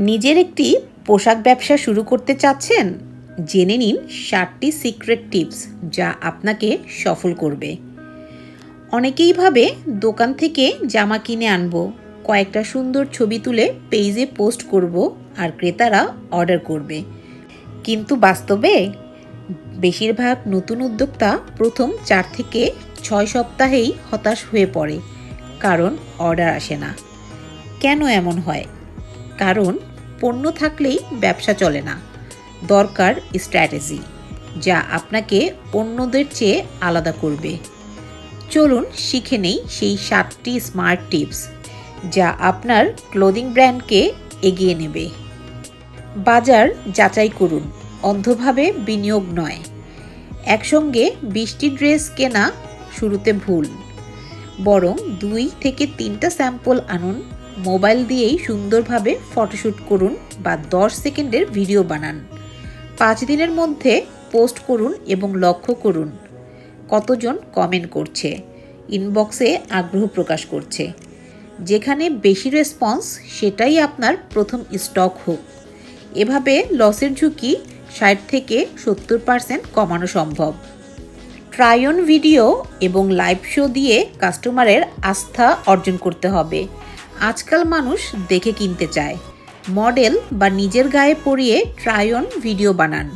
নিজের একটি পোশাক ব্যবসা শুরু করতে চাচ্ছেন, জেনে নিন ষাটটি সিক্রেট টিপস যা আপনাকে সফল করবে। অনেকেই ভাবে, দোকান থেকে জামা কিনে আনব, কয়েকটা সুন্দর ছবি তুলে পেজে পোস্ট করব আর ক্রেতারা অর্ডার করবে। কিন্তু বাস্তবে, বেশিরভাগ নতুন উদ্যোক্তা প্রথম চার থেকে ছয় সপ্তাহেই হতাশ হয়ে পড়ে, কারণ অর্ডার আসে না। কেন এমন হয়? কারণ পণ্য থাকলেই ব্যবসা চলে না। দরকার স্ট্র্যাটেজি, যা আপনাকে অন্যদের চেয়ে আলাদা করবে। চলুন শিখে নেই সেই সাতটি স্মার্ট টিপস, যা আপনার ক্লোদিং ব্র্যান্ডকে এগিয়ে নেবে। বাজার যাচাই করুন, অন্ধভাবে বিনিয়োগ নয়। একসঙ্গে বিশটি ড্রেস কেনা শুরুতে ভুল, বরং দুই থেকে তিনটা স্যাম্পল আনুন মোবাইল দিয়েই সুন্দরভাবে ফটোশ্যুট করুন বা দশ সেকেন্ডের ভিডিও বানান। পাঁচ দিনের মধ্যে পোস্ট করুন এবং লক্ষ্য করুন কতজন কমেন্ট করছে। ইনবক্সে আগ্রহ প্রকাশ করছে। যেখানে বেশি রেসপন্স, সেটাই আপনার প্রথম স্টক হোক। এভাবে লসের ঝুঁকি ষাট থেকে সত্তর পার্সেন্ট কমানো সম্ভব। ট্রায়ন ভিডিও এবং লাইভ শো দিয়ে কাস্টমারের আস্থা অর্জন করতে হবে। আজকাল মানুষ দেখে কিনতে চায়। মডেল বা নিজের গায়ে পরিয়ে ট্রায়ন ভিডিও বানান।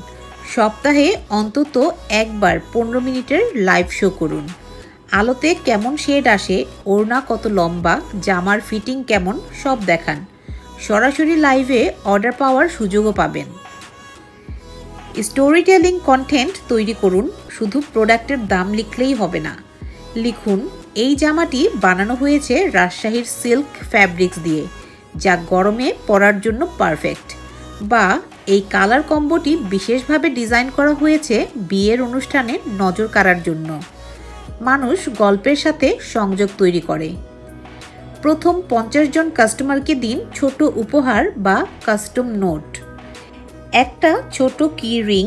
সপ্তাহে অন্তত একবার পনেরো মিনিটের লাইভ শো করুন। আলোতে কেমন শেড আসে, ওড়না কত লম্বা, জামার ফিটিং কেমন, সব দেখান। সরাসরি লাইভে অর্ডার পাওয়ার সুযোগও পাবেন। স্টোরি টেলিং কন্টেন্ট তৈরি করুন, শুধু প্রোডাক্টের দাম লিখলেই হবে না। লিখুন এই জামাটি বানানো হয়েছে রাজশাহীর সিল্ক ফ্যাব্রিক্স দিয়ে, যা গরমে পরার জন্য পারফেক্ট। বা এই কালার কম্বোটি বিশেষভাবে ডিজাইন করা হয়েছে বিয়ের অনুষ্ঠানে নজর কাড়ার জন্য। মানুষ গল্পের সাথে সংযোগ তৈরি করে। প্রথম পঞ্চাশ জন কাস্টমারকে দিন ছোট উপহার বা কাস্টম নোট। একটা ছোট কি রিং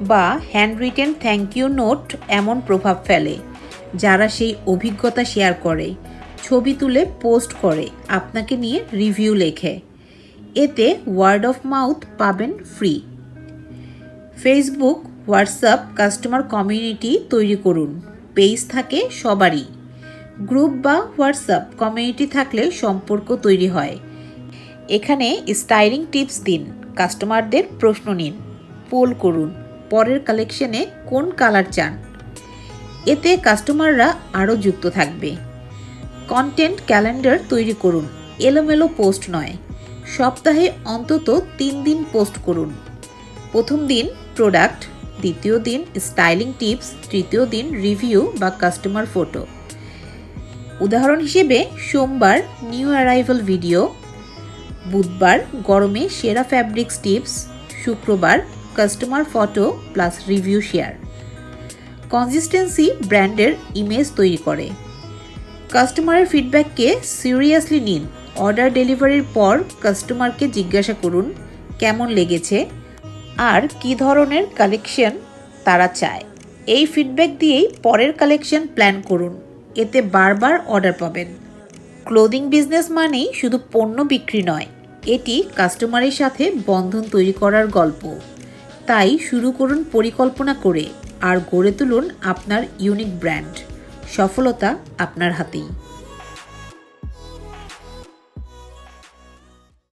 বা handwritten thank you note এমন প্রভাব ফেলে। যারা সেই অভিজ্ঞতা শেয়ার করে, ছবি তুলে পোস্ট করে, আপনাকে নিয়ে রিভিউ লেখে। এতে ওয়ার্ড অফ মাউথ পাবেন free Facebook WhatsApp customer community তৈরি করুন। পেজ থাকে সবারই। গ্রুপ বা হোয়াটসঅ্যাপ কমিউনিটি থাকলে সম্পর্ক তৈরি হয়। এখানে স্টাইলিং টিপস দিন। কাস্টমারদের প্রশ্ন নিন। পোল করুন। পরের কালেকশনে কোন কালার চান? এতে কাস্টমাররা আরও যুক্ত থাকবে। কন্টেন্ট ক্যালেন্ডার তৈরি করুন, এলোমেলো পোস্ট নয়, সপ্তাহে অন্তত তিন দিন পোস্ট করুন। প্রথম দিন প্রোডাক্ট, দ্বিতীয় দিন স্টাইলিং টিপস, তৃতীয় দিন রিভিউ বা কাস্টমার ফটো। উদাহরণ হিসেবে সোমবার নিউ অ্যারাইভাল ভিডিও, বুধবার গরমে সেরা ফ্যাব্রিক্স টিপস, শুক্রবার customer photo plus review share. Consistency ব্র্যান্ডের ইমেজ তৈরি করে। কাস্টমারের ফিডব্যাককে সিরিয়াসলি নিন। অর্ডার ডেলিভারির পর কাস্টমারকে জিজ্ঞাসা করুন, কেমন লেগেছে? আর কি ধরনের কালেকশন তারা চায়। এই ফিডব্যাক দিয়েই পরের কালেকশন প্ল্যান করুন। এতে বারবার অর্ডার পাবেন। ক্লোদিং বিজনেস মানেই শুধু পণ্য বিক্রি নয়, এটি কাস্টমারের সাথে বন্ধন তৈরি করার গল্প। তাই শুরু করুন পরিকল্পনা করে। আর গড়ে তুলুন আপনার ইউনিক ব্র্যান্ড সফলতা আপনার হাতেই।